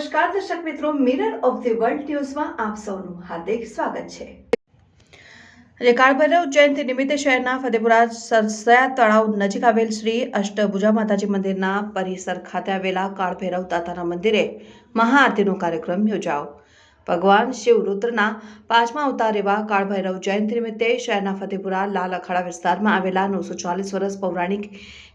નમસ્કાર, દર્શક મિત્રો મિરર ઓફ ધી વર્લ્ડ ન્યૂઝમાં આપ સૌનું હાર્દિક સ્વાગત છે. આજે કાળભૈરવ જયંતિ નિમિત્તે શહેરના ફતેપુરા સરસયા તળાવ નજીક આવેલ શ્રી અષ્ટભુજા માતાજી મંદિરના પરિસર ખાતે આવેલા કાળભૈરવ દાતાના મંદિરે મહાઆરતીનો કાર્યક્રમ યોજાયો. ભગવાન શિવ રુદ્રના પાંચમા અવતાર એવા કાળભૈરવ જયંતિ નિમિત્તે શહેરના ફતેપુરા, લાલ અખાડા વિસ્તારમાં આવેલા નવસો ચાલીસ વર્ષ પૌરાણિક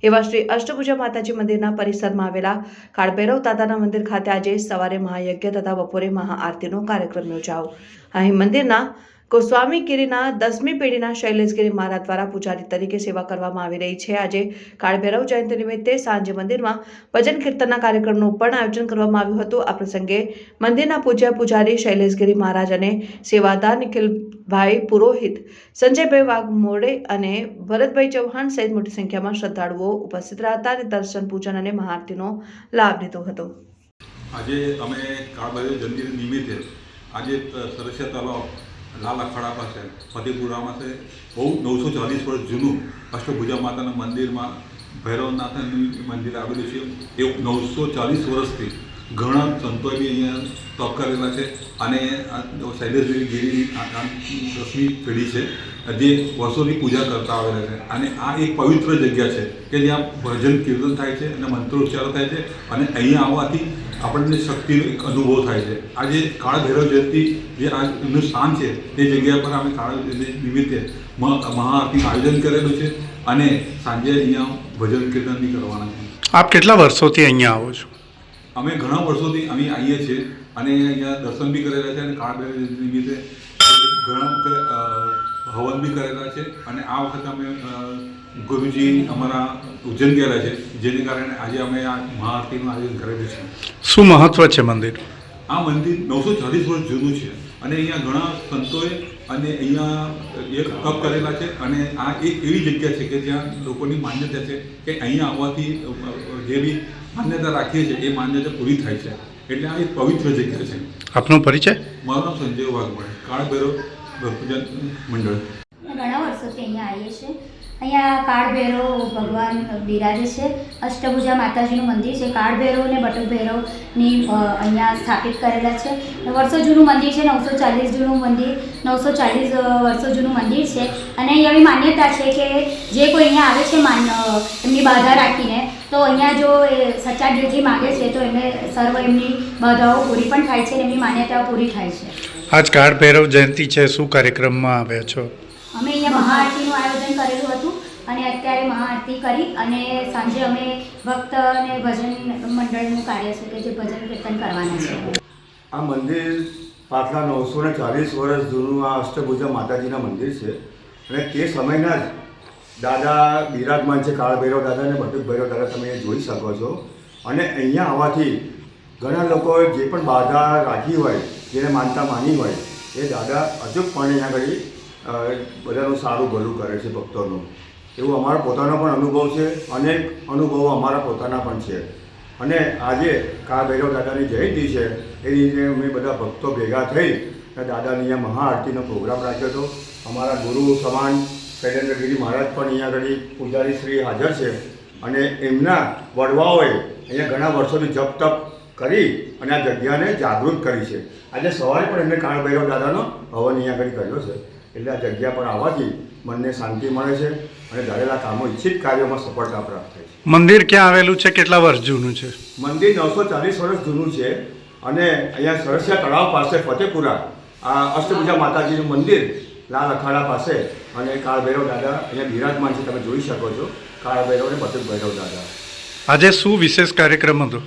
એવા શ્રી અષ્ટભુજા માતાજી મંદિરના પરિસરમાં આવેલા કાળભૈરવ દાદાના મંદિર ખાતે આજે સવારે મહાયજ્ઞ તથા બપોરે મહાઆરતીનો કાર્યક્રમ યોજાયો. અહીં મંદિરના ગોસ્વામી ગીરીના દસમી પેઢીના શૈલેષગીરી મહારાજ દ્વારા પૂજારી તરીકે સેવા કરવામાં આવી રહી છે. આજે કાળભૈરવ જયંતિ નિમિત્તે સાંજે મંદિરમાં ભજન કીર્તનના કાર્યક્રમનું પણ આયોજન કરવામાં આવ્યું હતું. આ પ્રસંગે મંદિરના પૂજ્ય પૂજારી શૈલેષગીરી મહારાજ અને સેવાદાર નિખિલભાઈ પુરોહિત, સંજયભાઈ વાઘમોડે અને ભરતભાઈ ચૌહાણ સહિત મોટી સંખ્યામાં શ્રદ્ધાળુઓ ઉપસ્થિત રહ્યા હતા અને દર્શન, પૂજન અને મહાઆરતીનો લાભ લીધો હતો. આજે અમે કાળભૈરવ જયંતિ નિમિત્તે આજે સરસિયા તલાવ લાલ અખાડા પાસે ફતેપુરામાં છે. બહુ નવસો ચાલીસ વર્ષ જૂનું અષ્ટભુજા માતાના મંદિરમાં ભૈરવનાથનું મંદિર આવેલું છે. એ નવસો ચાલીસ વર્ષથી ઘણા સંતોએ બી અહીંયા તપ કરેલા છે અને આ શૈલેષગીરી ગીરીની દસમી પેઢી છે, જે વર્ષોની પૂજા કરતા આવેલા છે. અને આ એક પવિત્ર જગ્યા છે કે જ્યાં ભજન કીર્તન થાય છે અને મંત્રોચ્ચાર થાય છે અને અહીંયા આવવાથી આપણને શક્તિનો એક અનુભવ થાય છે. આજે કાળ ભૈરવ જયંતિ જે આ એમનું સ્થાન છે તે જગ્યા પર અમે કાળ નિમિત્તે મહા મહાઆરતીનું આયોજન કરેલું છે અને સાંજે અહીંયા ભજન કીર્તન બી કરવાના છે. આપ કેટલા વર્ષોથી અહીંયા આવો છો? અમે ઘણા વર્ષોથી અમે આવીએ છીએ અને અહીંયા દર્શન બી કરેલા છે અને કાળ ભૈરવ જયંતિ નિમિત્તે ઘણા હવન બી કરેલા છે અને આ વખતે અમે ગુરુજી અમારા ઉજ્જૈન ગયેલા છે જેને કારણે આજે અમે આ મહાઆરતીનું આયોજન કરેલું છે. શું મહત્વ છે મંદિર? આ મંદિર નવસો ચાલીસ વર્ષ જૂનું છે અને અહીંયા ઘણા સંતોએ અને અહીંયા એક તપ કરેલા છે અને આ એક એવી જગ્યા છે કે જ્યાં લોકોની માન્યતા છે કે અહીંયા આવવાથી જે બી માન્યતા રાખીએ છીએ એ માન્યતા પૂરી થાય છે. એટલે આ એક પવિત્ર જગ્યા છે. આપનો પરિચય? મારું નામ સંજય વાઘમણ કાળભૈરવ ભક્તજન મંડળ. ઘણા વર્ષોથી અહીંયા આવીએ છીએ. અહીંયા કાળભૈરવ ભગવાન બિરાજે છે. અષ્ટભુજા માતાજીનું મંદિર છે. કાળભૈરવ અને બટુક ભૈરવની અહીંયા સ્થાપિત કરેલા છે. વર્ષો જૂનું મંદિર છે. નવસો ચાલીસ જૂનું મંદિર નવસો ચાલીસ વર્ષો જૂનું મંદિર છે. અને અહીંયા એવી માન્યતા છે કે જે કોઈ અહીંયા આવે છે માન એમની બાધા રાખીને તો અહીંયા જો એ સચ્ચા દિલથી માગે છે તો એમને સર્વ એમની બાધાઓ પૂરી પણ થાય છે અને એમની માન્યતાઓ પૂરી થાય છે. આજ કાળભૈરવ જયંતિ છે. શું કાર્યક્રમમાં આવ્યા છો? અમે અહીંયા મહાઆરતીનું આયોજન અને અત્યારે મહાઆરતી કરી અને સાંજે અમે ભક્ત અને ભજન મંડળનું કાર્ય છે કે જે ભજન કીર્તન કરવાના છે. આ મંદિર પાછલા નવસો ને ચાલીસ વર્ષ જૂનું આ અષ્ટભુજા માતાજીના મંદિર છે. અને તે સમયના જ દાદા બિરાજમાન છે કાળ ભૈરવ દાદા અને બટુક ભૈરવ દાદા તમે જોઈ શકો છો. અને અહીંયા આવવાથી ઘણા લોકો જે પણ બાધા રાખી હોય, જેને માનતા માની હોય, એ દાદા અચૂકપણે અહીંયા આગળ બધાનું સારું ભલું કરે છે ભક્તોનું. એવું અમારો પોતાનો પણ અનુભવ છે, અનેક અનુભવો અમારા પોતાના પણ છે. અને આજે કાળ ભૈરવ દાદાની જયંતિ છે, એ રીતે અમે બધા ભક્તો ભેગા થઈ અને દાદાની અહીંયા મહાઆરતીનો પ્રોગ્રામ રાખ્યો હતો. અમારા ગુરુ સમાન શૈલેન્દ્રગીરી મહારાજ પણ અહીંયા આગળ પૂજારી શ્રી હાજર છે. અને એમના વડવાઓએ અહીંયા ઘણા વર્ષોથી જપ તપ કરી અને આ જગ્યાને જાગૃત કરી છે. આજે સવારે પણ એમને કાળભૈરવ દાદાનો હવન અહીંયા આગળ કર્યો છે. એટલે આ જગ્યા પર આવવાથી મનને શાંતિ મળે છે અને ધારેલા કામો ઈચ્છિત કાર્યોમાં સફળતા પ્રાપ્ત થાય છે. મંદિર ક્યાં આવેલું છે? કેટલા વર્ષ જૂનું છે? મંદિર નવસો ચાલીસ વર્ષ જૂનું છે અને અહીંયા સરસિયા તળાવ પાસે ફતેપુરા આ અષ્ટભુજા માતાજીનું મંદિર લાલ અખાડા પાસે અને કાળભૈરવ દાદા અહીંયા બિરાજમાન છે તમે જોઈ શકો છો. કાળભૈરવ અને ભૈરવ દાદા. આજે શું વિશેષ કાર્યક્રમ હતો?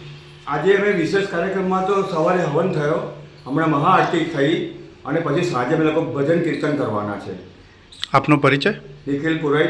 આજે અમે વિશેષ કાર્યક્રમમાં તો સવારે હવન થયો હમણાં મહાઆરતી થઈ અને પછી સાંજે અમે લોકો ભજન કીર્તન કરવાના છે. આપનો પરિચય? નિખિલ પુરોહિત.